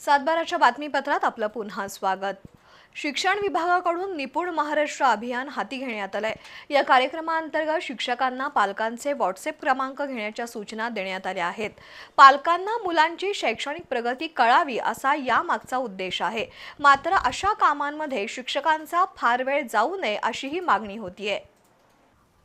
सातबाराच्या बातमीपत्रात आपलं पुन्हा स्वागत. शिक्षण विभागाकडून निपुण महाराष्ट्र अभियान हाती घेण्यात आलंय. या कार्यक्रमाअंतर्गत शिक्षकांना पालकांचे व्हॉट्सअप क्रमांक घेण्याच्या सूचना देण्यात आल्या आहेत. पालकांना मुलांची शैक्षणिक प्रगती कळावी असा यामागचा उद्देश आहे. मात्र अशा कामांमध्ये शिक्षकांचा फार वेळ जाऊ नये अशीही मागणी होतीये.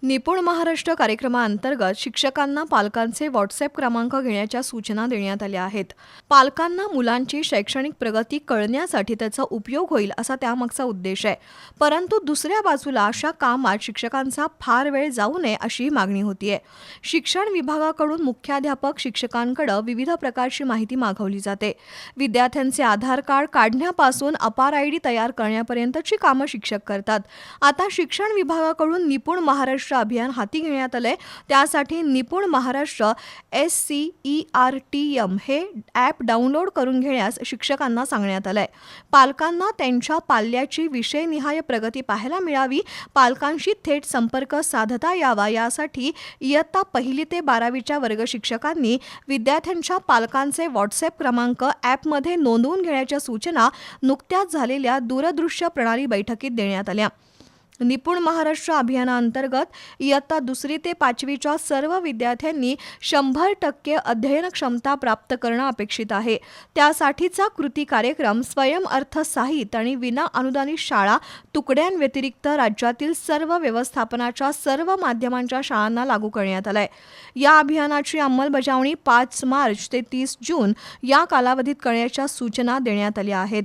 निपुण महाराष्ट्र कार्यक्रमाअंतर्गत शिक्षकांना पालकांचे व्हॉट्सअप क्रमांक घेण्याच्या सूचना देण्यात आल्या आहेत. पालकांना मुलांची शैक्षणिक प्रगती कळण्यासाठी त्याचा उपयोग होईल असा त्यामागचा उद्देश आहे. परंतु दुसऱ्या बाजूला अशा कामात शिक्षकांचा फार वेळ जाऊ नये अशी मागणी होतीये. शिक्षण विभागाकडून मुख्याध्यापक शिक्षकांकडे विविध प्रकारची माहिती मागवली जाते. विद्यार्थ्यांचे आधार कार्ड काढण्यापासून अपार आय डी तयार करण्यापर्यंतची कामं शिक्षक करतात. आता शिक्षण विभागाकडून निपुण महाराष्ट्र अभियान हाती घेण्यात आलं आहे त्यासाठी Nipun Maharashtra S C E R T M हे ॲप डाउनलोड करून घेण्यास शिक्षकांना सांगण्यात आलंय. पालकांना त्यांच्या पाल्याची विषयनिहाय प्रगती पाहायला मिळावी पालकांशी थेट संपर्क साधता यावा यासाठी इयत्ता पहिली ते बारावीच्या वर्ग शिक्षकांनी विद्यार्थ्यांच्या पालकांचे व्हॉट्सअप क्रमांक ॲपमध्ये नोंदवून घेण्याच्या सूचना नुकत्याच झालेल्या दूरदृश्य प्रणाली बैठकीत देण्यात आल्या. निपुण महाराष्ट्र अभियानाअंतर्गत इयत्ता दुसरी ते पाचवीच्या सर्व विद्यार्थ्यांनी शंभर टक्के अध्ययन क्षमता प्राप्त करणं अपेक्षित आहे. त्यासाठीचा कृती कार्यक्रम स्वयंअर्थसहित आणि विना अनुदानित शाळा तुकड्यांव्यतिरिक्त राज्यातील सर्व व्यवस्थापनाच्या सर्व माध्यमांच्या शाळांना लागू करण्यात आलाय. या अभियानाची अंमलबजावणी पाच मार्च ते तीस जून या कालावधीत करण्याच्या सूचना देण्यात आल्या आहेत.